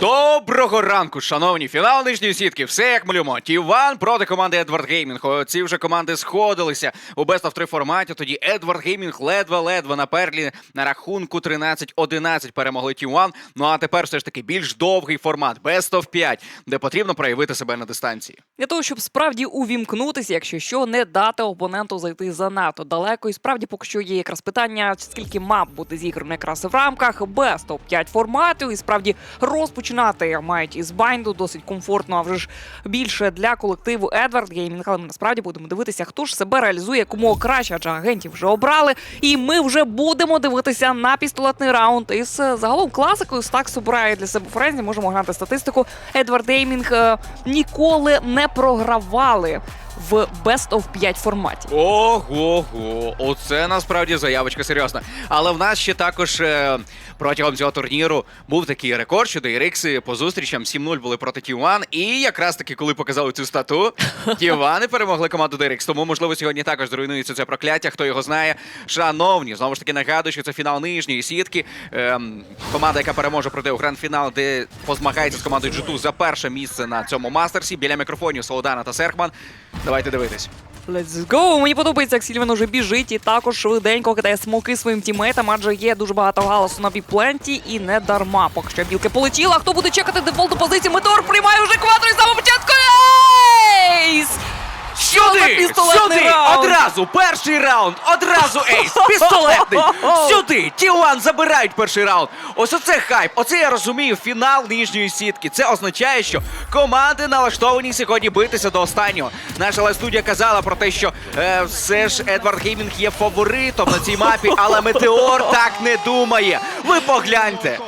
Доброго ранку, шановні фінал нижньої сітки. Все як малюмо. Тіван проти команди Едвард Геймінг. Ці вже команди сходилися у Best of 3 форматі. Тоді Едвард Геймінг ледве-ледве на перлі на рахунку 13-11 перемогли Тіван. Ну а тепер все ж таки більш довгий формат Best of 5, де потрібно проявити себе на дистанції. Для того, щоб справді увімкнутися, якщо що, не дати опоненту зайти занадто далеко. І справді поки що є якраз питання, скільки мап буде зіграно якраз в рамках Best of 5 формату. І справді розпочинати мають із байнду досить комфортно, а вже ж більше для колективу Едвард Геймінг. Але ми насправді будемо дивитися, хто ж себе реалізує якомога краще, адже агентів вже обрали. І ми вже будемо дивитися на пістолетний раунд із е, загалом класикою. Стакс обирає для себе френзі. Можемо глянути статистику. Едвард Геймінг е, ніколи не програвали в Best of 5 форматі. Ого-го, оце насправді заявочка серйозна. Але в нас ще також е, протягом цього турніру був такий рекорд, що DRX по зустрічам 7-0 були проти Тіван. І якраз таки, коли показали цю стату, Тівани перемогли команду DRX. Тому, можливо, сьогодні також зруйнується це прокляття. Хто його знає, шановні, знову ж таки нагадую, що це фінал нижньої сітки. Ем, команда, яка переможе пройде у гранд-фінал, де позмагається з командою G2 за перше місце на цьому мастерсі. Біля мікрофонів Солодана та Серхман. Давайте дивитись. Let's go! Мені подобається, як Сільвен уже біжить і також швиденько кидає смоки своїм тімейтам, адже є дуже багато галасу на біпленті і не дарма. Поки що білки полетіла. Хто буде чекати дефолту позиції? Метеор приймає вже квадру і з самого початку. Ейс! Сюди! пістолетний Сюди! раунд? Одразу! Перший раунд! Одразу ейс! Пістолетний! Сюди! Тіван забирають перший раунд! Ось оце хайп! Оце я розумію фінал нижньої сітки. Це означає, що команди налаштовані сьогодні битися до останнього. Наша лайв студія казала про те, що е, все ж Едвард Геймінг є фаворитом на цій мапі, але Метеор так не думає. Ви погляньте!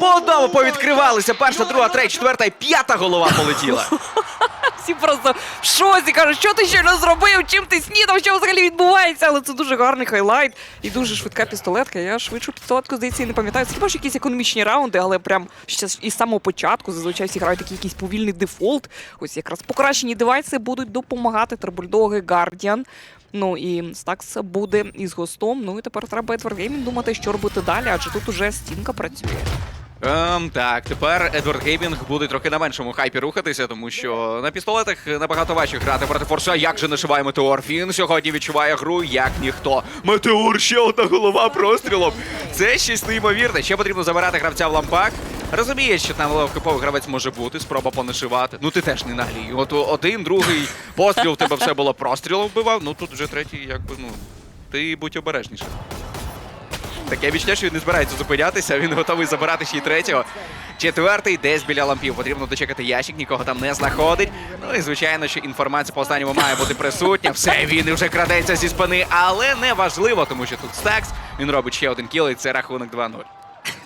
По одному повідкривалися перша, друга, третя, четверта і п'ята голова полетіла. Всі просто в шоці кажуть, що ти щойно зробив, чим ти снідав, що взагалі відбувається. Але це дуже гарний хайлайт і дуже швидка пістолетка. Я швидшу пістолетку, здається, і не пам'ятаю. Це хіба ж якісь економічні раунди, але прям ще із самого початку зазвичай всі грають такий якийсь повільний дефолт. Ось якраз покращені девайси будуть допомагати Трабульдоги, Guardian. Ну і Стакс буде із гостом. Ну і тепер треба Едвард Геймінг думати, що робити далі, адже тут уже стінка працює. Ем, так, тепер Едвард Геймінг буде трохи на меншому хайпі рухатися, тому що на пістолетах набагато важче грати проти Форса. Як же нашиває Метеор? Він сьогодні відчуває гру як ніхто. Метеор ще одна голова прострілом. Це щось неймовірне. Ще потрібно забирати гравця в лампак. Розумієш, що там ловкиповий гравець може бути, спроба понашивати. Ну ти теж не наглій. От один, другий постріл в тебе все було прострілом вбивав. Ну тут вже третій, якби ну. Ти будь обережніше. Таке відчуття, що він не збирається зупинятися, він готовий забирати ще й третього. Четвертий десь біля лампів. Потрібно дочекати ящик, нікого там не знаходить. Ну і звичайно, що інформація по останньому має бути присутня. Все, він вже крадеться зі спини, але не важливо, тому що тут стакс. Він робить ще один кіл, і це рахунок 2-0.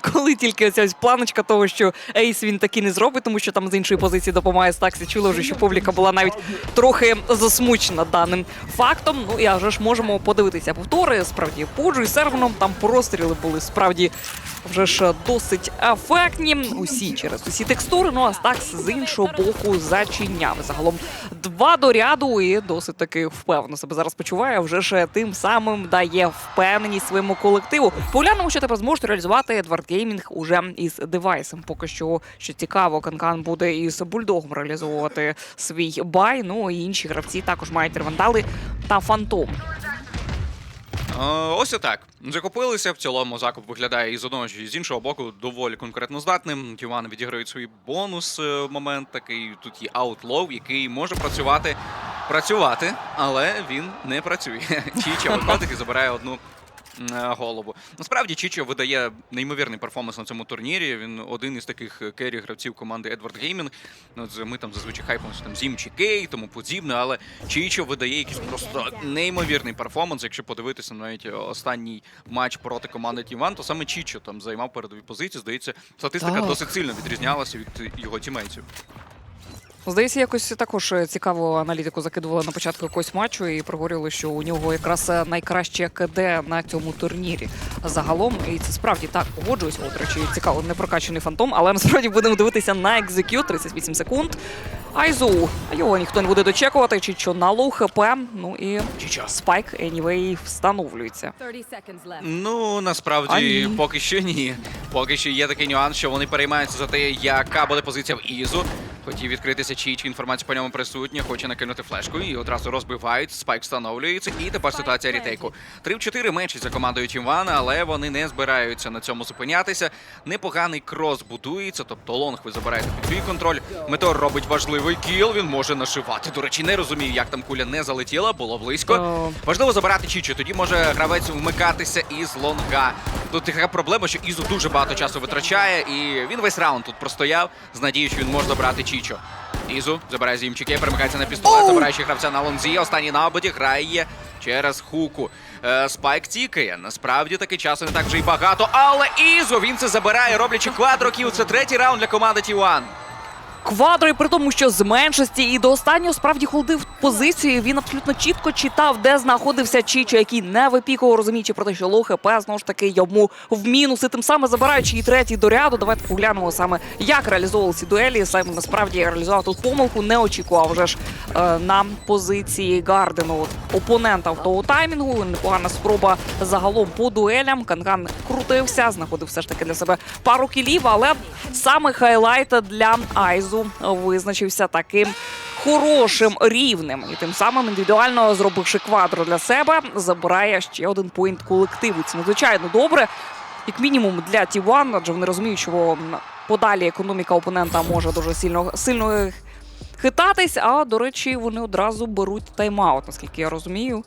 Коли тільки ось планочка того, що Ейс він таки не зробить, тому що там з іншої позиції допомагає Стаксі. Чули вже, що публіка була навіть трохи засмучена даним фактом. Ну і аж ж можемо подивитися повтори. Справді Пуджу і Серваном там простріли були справді вже ж досить ефектні. Усі через усі текстури. Ну а Стакс з іншого боку зачиняв. Загалом два до ряду і досить таки впевнено себе зараз почуває. Вже ж тим самим дає впевненість своєму колективу. Поглянемо, що тепер зможуть реалізувати Едвард Геймінг уже із девайсом. Поки що що цікаво, Канкан буде із бульдогом реалізовувати свій бай. Ну і інші гравці також мають ревандали та фантом. Е, Ось отак. Закупилися. В цілому закуп виглядає і з одного, і з іншого боку доволі конкретно здатним. Тівани відіграють свій бонус е, момент такий. Тут є Outlaw, який може працювати, працювати, але він не працює. Чіча і забирає одну. Е, Голову. Насправді Чічо видає неймовірний перформанс на цьому турнірі. Він один із таких кері гравців команди Edward Gaming. Ну, ми там зазвичай хайпимося там Зім чи Кей, тому подібне, але Чічо видає якийсь просто неймовірний перформанс. Якщо подивитися навіть останній матч проти команди Тіван, то саме Чічо там займав передові позиції. Здається, статистика Так. досить сильно відрізнялася від його тімейтів. Здається, якось також цікаву аналітику закидували на початку якогось матчу і проговорили, що у нього якраз найкраще КД на цьому турнірі. Загалом, і це справді так погоджуюсь. От, речі, цікаво, не прокачаний фантом, але насправді будемо дивитися на екзекют 38 секунд. Айзу. Його ніхто не буде дочекувати. Чічо на лоу хп. Ну і Чічо. спайк anyway встановлюється. 30 seconds. Ну насправді ні. поки що ні. Поки що є такий нюанс, що вони переймаються за те, яка буде позиція в Ізу. Хотів відкритися Чіч, інформація по ньому присутня, хоче накинути флешку і одразу розбивають. Спайк встановлюється, і тепер ситуація рітейку. 3 в 4 менші за командою Тімвана, але вони не збираються на цьому зупинятися. Непоганий крос будується, тобто лонг ви забираєте під свій контроль. Метеор робить важливий кіл, він може нашивати. До речі, не розумію, як там куля не залетіла, було близько. Важливо забирати Чічу, тоді може гравець вмикатися із лонга. Тут така проблема, що Ізу дуже багато часу витрачає, і він весь раунд тут простояв з надією, що він може забрати Чічо. Ізу забирає зімчики, перемикається на пістолет, забирає ще гравця на лонзі. Останній набуті грає через хуку. Е, Спайк тікає. Насправді таки часу не так вже й багато. Але Ізу він це забирає, роблячи квадроків. Це третій раунд для команди T1. Квадро, і при тому, що з меншості і до останнього справді холдив позицію. Він абсолютно чітко читав, де знаходився Чічо, який не випікував, розуміючи про те, що лоу ХП знову ж таки йому в мінус, і тим самим забираючи і третій до ряду. Давайте поглянемо саме, як реалізовували ці дуелі. Саймон насправді реалізував тут помилку, не очікував вже ж е, на позиції Гардену от, опонента в того таймінгу. Непогана спроба загалом по дуелям. Канган крутився, знаходив все ж таки для себе пару кілів, але саме хайлайт для Айзу визначився таким хорошим рівнем. І тим самим індивідуально зробивши квадро для себе, забирає ще один поінт колективу. Це надзвичайно добре. Як мінімум для T1, адже вони розуміють, що подалі економіка опонента може дуже сильно сильно хитатись. А до речі, вони одразу беруть тайм-аут, наскільки я розумію.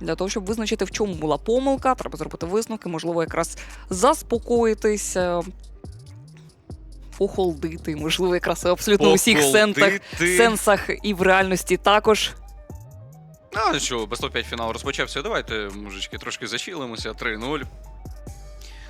Для того, щоб визначити, в чому була помилка, треба зробити висновки, можливо, якраз заспокоїтись, е, похолдити, можливо, якраз абсолютно у всіх сентах, сенсах і в реальності також. Ну що, без 5 фінал розпочався. Давайте, мужички, трошки зачілимося. 3-0.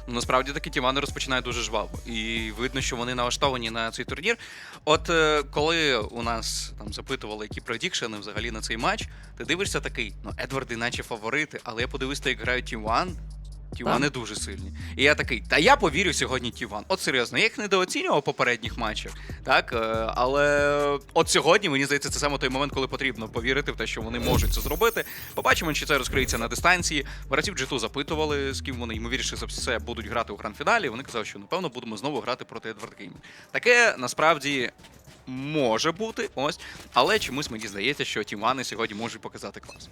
Ну, насправді таки Тімани розпочинають дуже жваво. І видно, що вони налаштовані на цей турнір. От е, коли у нас там запитували, які предікшени взагалі на цей матч, ти дивишся такий, ну, Едварди наче фаворити, але я подивився, як грають Тіван. Тівани дуже сильні. І я такий, та я повірю сьогодні Тіван. От серйозно, я їх недооцінював попередніх матчах, так? е, Але от сьогодні, мені здається, це саме той момент, коли потрібно повірити в те, що вони можуть це зробити. Побачимо, чи це розкриється на дистанції. Гравців G2 запитували, з ким вони ймовірніше за все будуть грати у гранд-фіналі. Вони казали, що напевно будемо знову грати проти Едвард Гейм. Таке насправді. Може бути, ось, але чомусь мені здається, що тімани сьогодні можуть показати клас.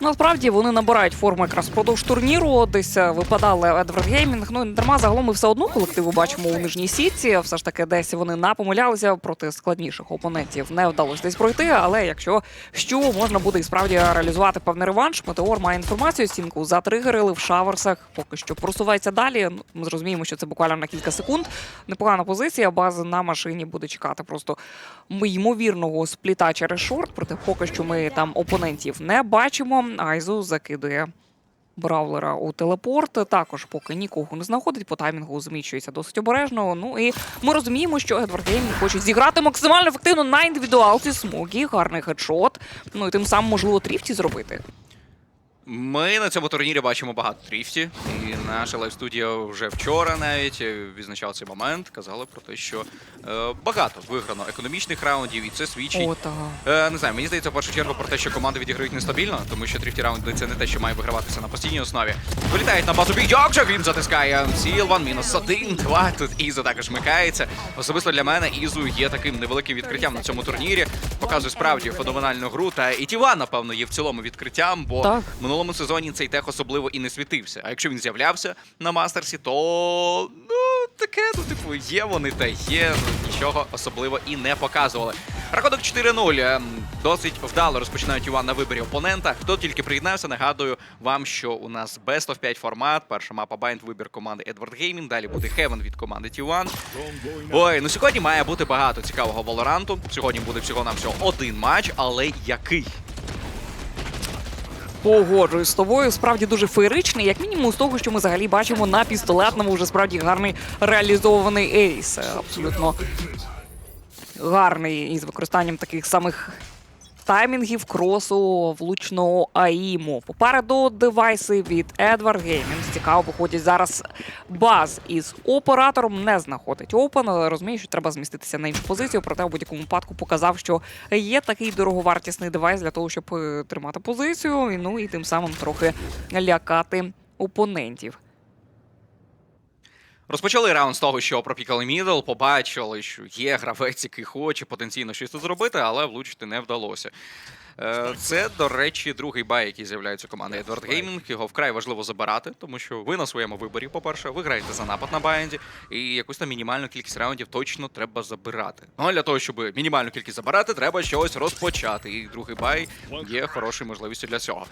Насправді вони набирають форму якраз впродовж турніру. Десь е, випадали Едвард Геймінг. Ну і дарма загалом ми все одно колективу бачимо у нижній сітці. Все ж таки, десь вони напомилялися проти складніших опонентів. Не вдалося десь пройти. Але якщо що, можна буде і справді реалізувати певний реванш. Метеор має інформацію. Стінку затригерили в шаверсах. Поки що просувається далі. Ну, Ми зрозуміємо, що це буквально на кілька секунд. Непогана позиція. База на машині буде чекати просто ймовірного спліта через шорт. Проте поки що ми там опонентів не бачимо. Айзу закидує бравлера у телепорт. Також поки нікого не знаходить, по таймінгу зміщується досить обережно. Ну і ми розуміємо, що Едвард Гейм хоче зіграти максимально ефективно на індивідуалці. Смогі, гарний хедшот. Ну і тим самим можливо тріфті зробити. Ми на цьому турнірі бачимо багато тріфті, і наша лайв-студія вже вчора навіть е, відзначала цей момент. Казали про те, що е, багато виграно економічних раундів, і це свідчить. О. Е, не знаю, мені здається, в першу чергу про те, що команди відіграють нестабільно, тому що тріфті раунди це не те, що має виграватися на постійній основі. Вилітають на базу бій. Як же він затискає ціл, ван мінус один, два. Тут Ізу також микається. Особисто для мене Ізу є таким невеликим відкриттям на цьому турнірі. Показує справді феноменальну гру. Та і Тіван, напевно, є в цілому відкриттям, бо Так. Минулому сезоні цей тех особливо і не світився. А якщо він з'являвся на мастерсі, то ну таке, ну типу, є вони та є. Ну, нічого особливо і не показували. Рахунок 4-0. Ем, Досить вдало розпочинають Іван на виборі опонента. Хто тільки приєднався, нагадую вам, що у нас Best of 5 формат. Перша мапа Bind, вибір команди Edward Gaming. Далі буде Heaven від команди T1. Ой, ну сьогодні має бути багато цікавого Валоранту. Сьогодні буде всього нам всього один матч, але який? Погоджуюсь з тобою. Справді дуже феєричний, як мінімум з того, що ми взагалі бачимо на пістолетному, вже справді гарний реалізований ейс. Абсолютно гарний із використанням таких самих таймінгів кросу влучного АІМу. Попереду девайси від Edward Gaming. Цікаво, виходять зараз баз із оператором. Не знаходить Open, але розуміє, що треба зміститися на іншу позицію. Проте у будь-якому випадку показав, що є такий дороговартісний девайс для того, щоб е, тримати позицію. Ну і тим самим трохи лякати опонентів. Розпочали раунд з того, що пропікали мідл, побачили, що є гравець, який хоче потенційно щось тут зробити, але влучити не вдалося. Е, Це, до речі, другий бай, який з'являється у команди Edward Gaming. Його вкрай важливо забирати, тому що ви на своєму виборі, по-перше, ви граєте за напад на байенді, і якусь там мінімальну кількість раундів точно треба забирати. Ну а для того, щоб мінімальну кількість забирати, треба щось розпочати. І другий бай є хорошою можливістю для цього.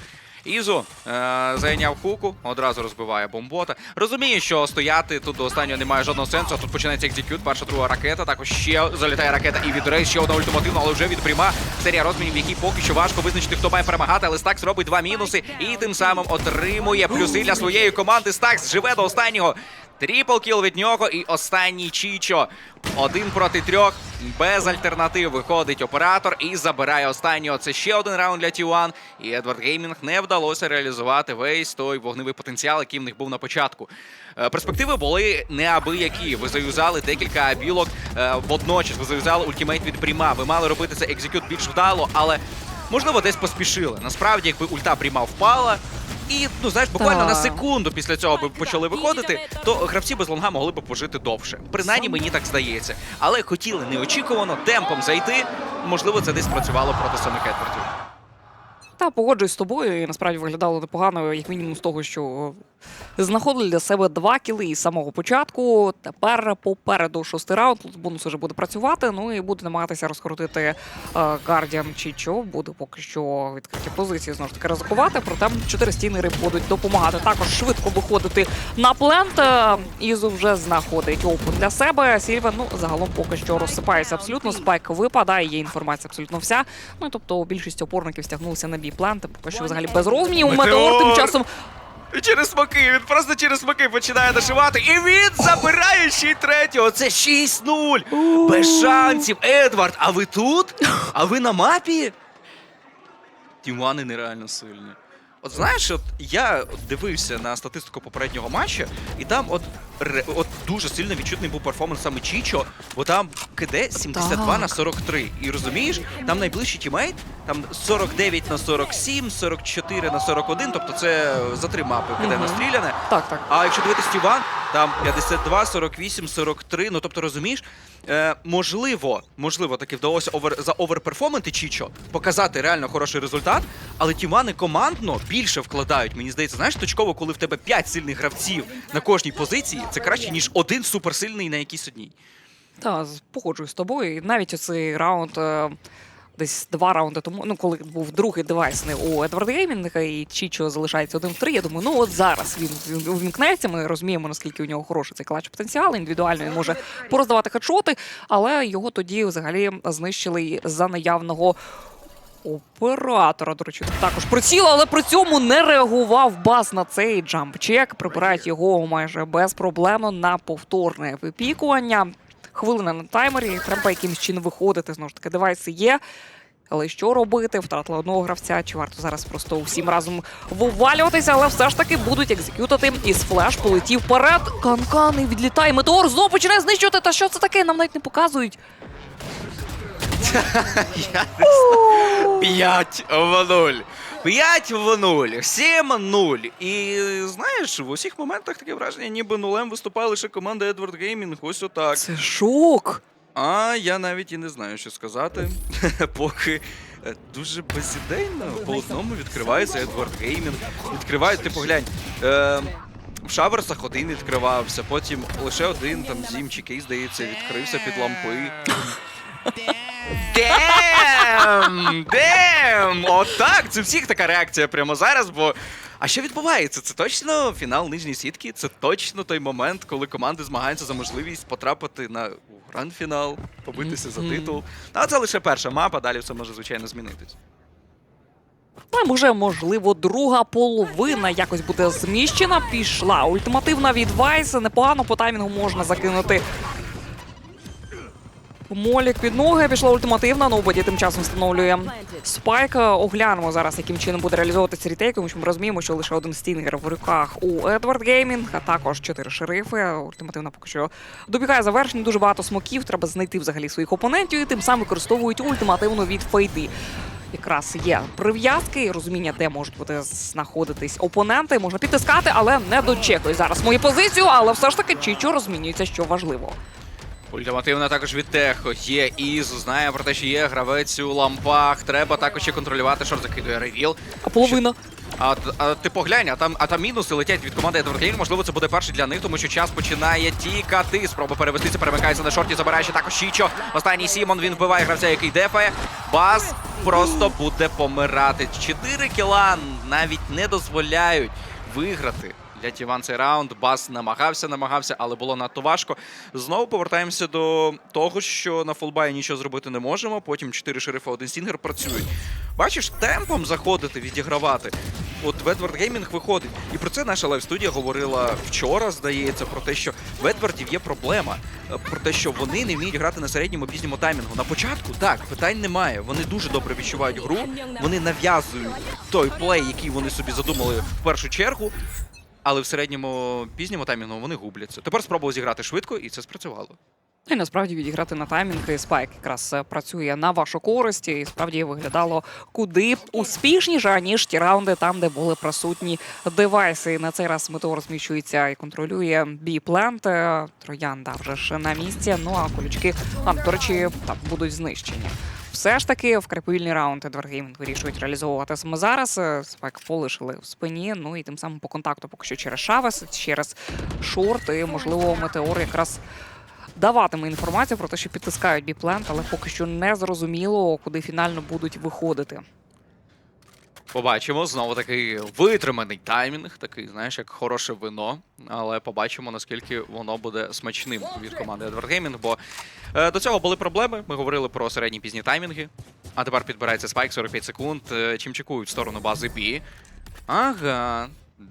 Ізу е, зайняв хуку, одразу розбиває бомбота. Розуміє, що стояти тут до останнього немає жодного сенсу. а Тут починається екзекют, перша друга ракета. Також ще залітає ракета і від Рейс, ще одна ультимативна, але вже від пряма. Серія розмінів, які поки що важко визначити, хто має перемагати. Але Стакс робить два мінуси і тим самим отримує плюси для своєї команди. Стакс живе до останнього. Тріпл кіл від нього і останній Чічо. Один проти трьох. Без альтернатив виходить оператор і забирає останнього. Це ще один раунд для T1. І Едвард Геймінг не вдалося реалізувати весь той вогневий потенціал, який в них був на початку. Е, Перспективи були неабиякі. Ви заюзали декілька білок е, водночас. Ви заюзали ультимейт від Пріма. Ви мали робити це екзекют більш вдало, але можливо десь поспішили. Насправді, якби ульта Пріма впала. І ну знаєш, буквально на секунду після цього би почали виходити, то гравці без лонга могли б пожити довше. Принаймні мені так здається. Але хотіли неочікувано темпом зайти. Можливо, це десь працювало проти самих Едвардів. Та погоджуюсь з тобою, і насправді виглядало непогано, як мінімум з того, що знаходили для себе два кіли із самого початку. Тепер попереду шостий раунд. Тут бонус вже буде працювати. Ну і буде намагатися розкрутити Гардіан Чічо. Буде поки що відкриті позиції знову ж таки ризикувати. Проте чотири стінери будуть допомагати. Також швидко виходити на плент. Е, Ізу вже знаходить опен для себе. Сільвен, ну загалом поки що розсипається абсолютно. Спайк випадає, є інформація абсолютно вся. Ну тобто більшість опорників стягнулися на бій планти. Поки що взагалі без розмінів. Метеор! Тим часом через смаки, він просто через смаки починає нашивати. І він забирає ще й третього. Це 6-0. Без шансів. Едвард, а ви тут? А ви на мапі? Тімани нереально сильні. От знаєш, от я дивився на статистику попереднього матчу, і там от, ре- от дуже сильно відчутний був перформанс саме Чічо, бо там КД 72 на 43. І розумієш, там найближчий тімейт, там 49 на 47, 44 на 41, тобто це за три мапи КД угу. настріляне. так, так. А якщо дивитись Тіван, там 52, 48, 43. Ну тобто, розумієш, е, можливо, можливо, таки вдалося овер за оверперформанти Чічо показати реально хороший результат, але Тівани командно більше вкладають. Мені здається, знаєш, точково, коли в тебе 5 сильних гравців на кожній позиції, це краще ніж один суперсильний на якійсь одній. Та погоджуюсь з тобою. І навіть оцей раунд. е, Десь два раунди тому, ну коли був другий девайсний у Едварда Геймінга і Чічо залишається один в три. Я думаю, ну от зараз він увімкнеться. Ми розуміємо, наскільки у нього хороший цей клач потенціал. Індивідуально він може пороздавати хедшоти, але його тоді взагалі знищили за наявного. Оператора, до речі, також приціл, але при цьому не реагував бас на цей джамп-чек. Прибирають його майже безпроблемно на повторне випікування. Хвилина на таймері, треба якимось чином виходити. Знову ж таки, девайси є. Але що робити? Втратила одного гравця. Чи варто зараз просто усім разом вивалюватися? Але все ж таки будуть екзекютити. Із флеш полетів вперед. Канкан і відлітає. Метеор знову починає знищувати. Та що це таке? Нам навіть не показують. 5 в 0. 5 в 0. 7-0. І знаєш, в усіх моментах таке враження, ніби нулем виступає лише команда Edward Gaming. Ось отак. Це шок. А я навіть і не знаю, що сказати. Поки е, дуже безідейно по одному відкривається Едвард Геймінг. Відкривають, ти поглянь. Е, в шаверсах один відкривався, потім лише один там зім чи здається, відкрився під лампи. Дем! Дем! Отак! Це всіх така реакція прямо зараз, бо. А що відбувається? Це точно фінал нижньої сітки? Це точно той момент, коли команди змагаються за можливість потрапити на гранд-фінал, побитися за титул. А це лише перша мапа, далі все може звичайно змінитись. Ну, і може, можливо, друга половина якось буде зміщена. Пішла ультимативна від Вайса. Непогано по таймінгу можна закинути. Молік під ноги пішла ультимативна. Ноубоді тим часом встановлює спайка. Оглянемо зараз, яким чином буде реалізовуватися рітейк, тому що ми розуміємо, що лише один стінгер в руках у Едвард Геймінг, а також чотири шерифи. Ультимативна поки що добігає завершення. Дуже багато смоків. Треба знайти взагалі своїх опонентів і тим самим використовують ультимативну від фейди. Якраз є прив'язки, розуміння, де можуть бути знаходитись опоненти. Можна підтискати, але не дочекує зараз мою позицію. Але все ж таки Чічо розмінюється, що важливо. Ультимативна також від Техо. Є Із, знає про те, що є гравець у лампах. Треба також ще контролювати, що закидує ревіл. А половина А, а ти поглянь, а там, а там мінуси летять від команди Edward. Можливо, це буде перший для них, тому що час починає тікати. Спроба перевестися, перемикається на шорті, забирає ще також Чічо. Останній Сімон він вбиває гравця, який дефає. Баз просто буде помирати. Чотири кіла навіть не дозволяють виграти. Для Тіван цей раунд Бас намагався, намагався, але було надто важко. Знову повертаємося до того, що на фулбаї нічого зробити не можемо. Потім 4 шерифа, один стінгер працюють. Бачиш, темпом заходити, відігравати. От Ведвард Геймінг виходить. І про це наша лайв-студія говорила вчора, здається, про те, що в Едвардів є проблема. Про те, що вони не вміють грати на середньому пізньому таймінгу. На початку так, питань немає. Вони дуже добре відчувають гру. Вони нав'язують той плей, який вони собі задумали в першу чергу. Але в середньому пізньому таймінгу вони губляться. Тепер спробував зіграти швидко, і це спрацювало. і насправді відіграти на таймінг і спайк якраз е, працює на вашу користь, і справді виглядало куди успішніше ніж ті раунди, там де були присутні девайси. І на цей раз метеор зміщується і контролює бі-плент. Е, Троянда вже ж на місці. Ну а колючки там, до речі, так будуть знищені. Все ж таки в крепильний раунд Едвард вирішують реалізовувати саме зараз. Е, Спайк полишили в спині. Ну і тим самим по контакту поки що через Шавес, через шорт, і можливо метеор якраз даватиме інформацію про те, що підтискають біплент, але поки що не зрозуміло, куди фінально будуть виходити. Побачимо знову такий витриманий таймінг, такий, знаєш, як хороше вино. Але побачимо, наскільки воно буде смачним від команди Edward Gaming, бо е, до цього були проблеми. Ми говорили про середні пізні таймінги. А тепер підбирається спайк 45 секунд. Е, чим чекують в сторону бази B. Ага.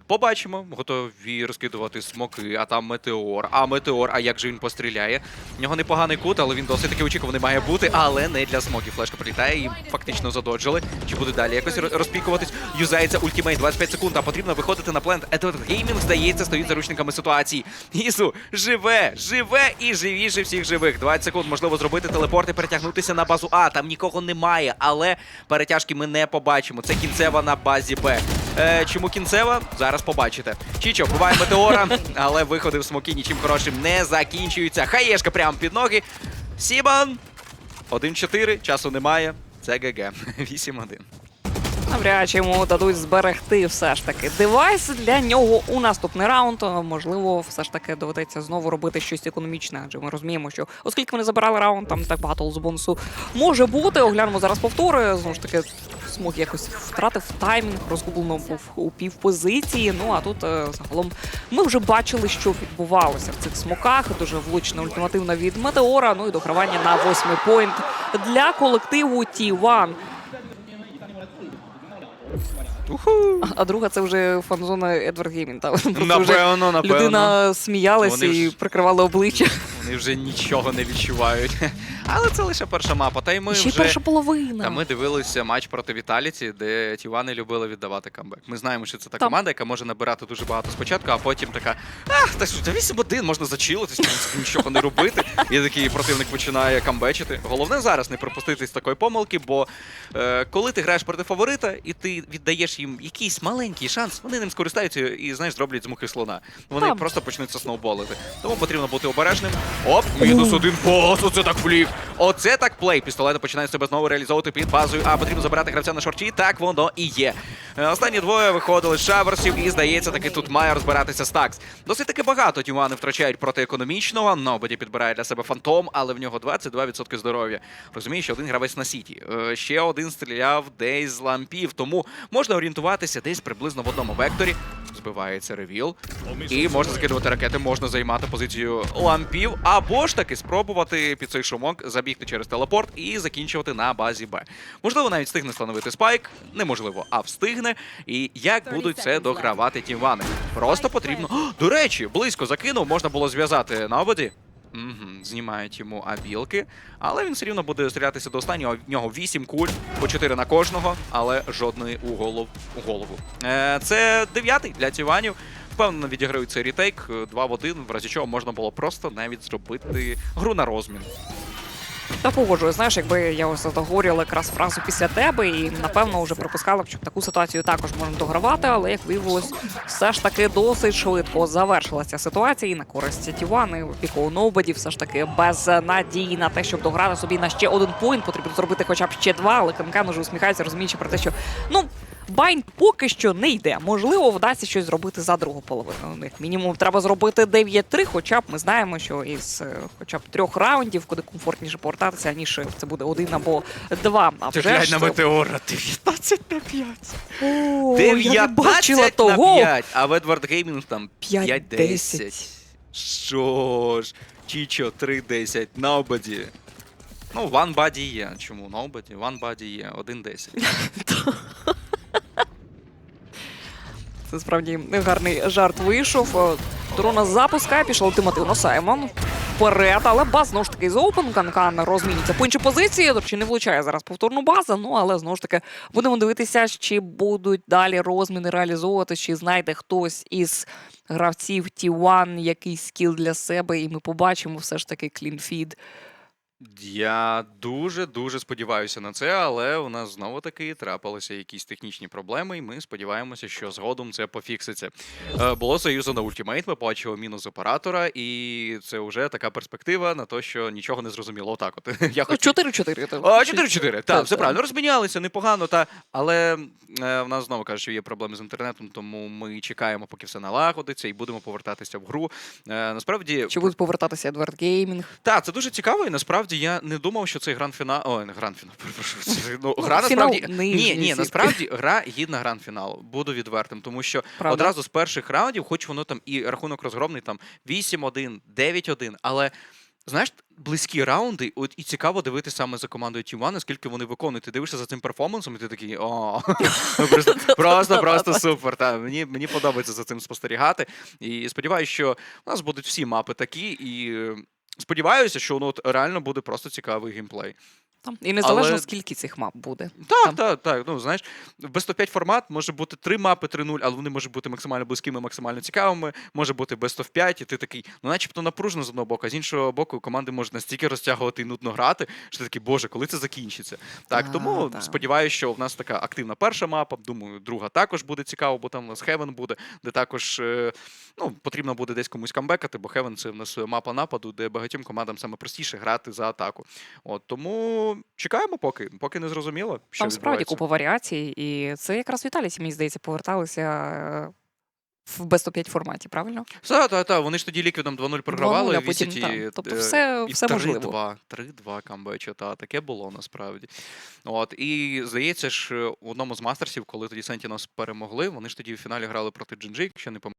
Побачимо, готові розкидувати смоки, а там метеор. А метеор, а як же він постріляє? В нього непоганий кут, але він досить таки очікуваний має бути, але не для смоків. Флешка прилітає і фактично задоджили. Чи буде далі якось розпікуватись? Юзається ультимейт 25 секунд, а потрібно виходити на плент. Едвард Геймінг, здається, стоїть заручниками ситуації. Ісу живе, живе і живіше всіх живих. 20 секунд можливо зробити телепорт і перетягнутися на базу А. Там нікого немає, але перетяжки ми не побачимо. Це кінцева на базі Б. Е, чому кінцева? Зараз побачите. Чічо вбиває метеора, але виходи в смоки нічим хорошим не закінчуються. Хаєшка прямо під ноги. Сібан. 1-4, часу немає. Це ГГ. 8-1. Навряд чи йому дадуть зберегти все ж таки девайс для нього у наступний раунд. Можливо, все ж таки доведеться знову робити щось економічне, адже ми розуміємо, що оскільки вони забирали раунд, там так багато лузбонусу може бути. Оглянемо зараз повтори. Знову ж таки, смог якось втратив таймінг, розгублено був у півпозиції. Ну а тут е, загалом ми вже бачили, що відбувалося в цих смоках. Дуже влучна ультимативна від Метеора. Ну і догравання на восьмий поінт для колективу T1. Уху. А друга це вже фан-зона Едвард Геймін. Просто вже Напевно, напевно. людина сміялася Вони і ж- прикривала обличчя. Вони вже нічого не відчувають. Але це лише перша мапа. Та й ми Ще вже. перша половина. Та ми дивилися матч проти Віталіті, де Тівани любили віддавати камбек. Ми знаємо, що це та Там. команда, яка може набирати дуже багато спочатку, а потім така: ах, та що, та 8-1, можна зачилитись, в принципі, нічого не робити. І такий противник починає камбечити. Головне зараз не пропустити з такої помилки, бо е, коли ти граєш проти фаворита і ти віддаєш їм якийсь маленький шанс, вони ним скористаються і знаєш, зроблять з мухи слона. Вони Там. просто почнуть сноуболити. Тому потрібно бути обережним. Оп, мінус один пас, оце так флік. Оце так плей. Пістолети починають себе знову реалізовувати під базою. А потрібно забирати гравця на шорті. Так воно і є. Е, Останні двоє виходили з шаверсів, і здається, таки тут має розбиратися стакс. Досить таки багато тімани втрачають проти економічного. Нободі підбирає для себе фантом, але в нього 22% здоров'я. Розумієш, що один гравець на сіті. Е, Ще один стріляв десь з лампів. Тому можна орієнтуватися десь приблизно в одному векторі. Збивається ревіл. І можна закидувати ракети, можна займати позицію лампів, або ж таки спробувати під цей шумок забігти через телепорт і закінчувати на базі Б. Можливо, навіть встигне встановити спайк, неможливо, а встигне. І як будуть це догравати тімвани? Просто потрібно. О, до речі, близько закинув, можна було зв'язати на ободі. Угу, знімають йому абілки, але він все рівно буде стрілятися до останнього. В нього 8 куль, по 4 на кожного, але жодної у голову. У голову. Е, це дев'ятий для тіванів. Впевнено, відіграють цей рітейк 2 в 1, в разі чого можна було просто навіть зробити гру на розмін. Та погоджую, знаєш, якби я ось договорювала якраз фразу після тебе, і напевно вже припускала що таку ситуацію також можна догравати, але як виявилось, все ж таки досить швидко завершилася ситуація і на користь Тівани. Піко Ноубаді все ж таки без надії на те, щоб дограти собі на ще один поінт, потрібно зробити хоча б ще два, але Канкан уже усміхається, розуміючи про те, що ну. Байн поки що не йде. Можливо, вдасться щось зробити за другу половину. Ну, Як мінімум, треба зробити 9-3, хоча б ми знаємо, що із е, хоча б трьох раундів, куди комфортніше повертатися, ніж це буде один або два. А вже ж це- метеора 19 на 5. О, я не бачила 19 на того. 5, а в Едвард Геймінг там 5-10. 5-10. Що ж, Чічо 3-10, Nobody. Ну, One Body є. Чому Nobody? One Body є, 1-10. Це справді гарний жарт вийшов. Е, Дрона запускає, пішов ультимативно Саймон. Вперед, але баз знову ж таки з Open. Канкан розмінюється по іншій позиції. Речі, не влучає зараз повторну базу. Ну але знову ж таки будемо дивитися, чи будуть далі розміни реалізовувати, чи знайде хтось із гравців T1 якийсь скіл для себе, і ми побачимо все ж таки клінфід. Я дуже-дуже сподіваюся на це, але у нас знову таки трапилися якісь технічні проблеми, і ми сподіваємося, що згодом це пофікситься. Е, Було союзано ультимейт, ми бачили мінус оператора, і це вже така перспектива на те, що нічого не зрозуміло. Отак, от я хотів. 4-4. 4-4, так, все правильно. Розмінялися непогано, та але е, в нас знову каже, що є проблеми з інтернетом, тому ми чекаємо, поки все налагодиться, і будемо повертатися в гру. Е, насправді, Чи будуть повертатися Едвард Геймінг? так, це дуже цікаво, і насправді я не думав, що цей гранд-фінал. Ой, не гранд-фінал, перепрошую. Це, ну, Ну, гра фінал насправді. Ні, ні, насправді гра гідна гранд-фіналу. Буду відвертим, тому що Правда? одразу з перших раундів, хоч воно там і рахунок розгромний, там 8-1, 9-1, але. Знаєш, близькі раунди, от і цікаво дивитися саме за командою T1, наскільки вони виконують. Ти дивишся за цим перформансом, і ти такий о, ну, просто, просто, просто супер. Та, мені, мені подобається за цим спостерігати. І сподіваюся, що у нас будуть всі мапи такі, і сподіваюся, що ну, от реально буде просто цікавий геймплей. Там. І незалежно Але- скільки цих мап буде. Так, Там. так, так. Ну знаєш, в без 5 формат може бути три мапи 3-0, але вони можуть бути максимально близькими, максимально цікавими. Може бути без 5, і ти такий, ну начебто напружено з одного боку, а з іншого боку, команди можуть настільки розтягувати і нудно грати, що ти такий, боже, коли це закінчиться. Так, А, тому так. сподіваюся, що в нас така активна перша мапа. Думаю, друга також буде цікаво, бо там у нас Хевен буде, де також е, ну, потрібно буде десь комусь камбекати, бо Хевен це в нас мапа нападу, де багатьом командам саме простіше грати за атаку. От тому чекаємо поки, поки не зрозуміло. Що Там справді купа варіацій, і це якраз Віталіці, мені здається, поверталися е, в без 5 форматі, правильно? Та, та, та, вони ж тоді ліквідом 2-0 програвали, 2:0, а потім, та. і, Тобто е, все- і все 3-2, 3-2 камбеча, та, таке було насправді. От, і здається ж, в одному з мастерсів, коли тоді Сентінос перемогли, вони ж тоді в фіналі грали проти Джинджи, якщо не помиляюсь.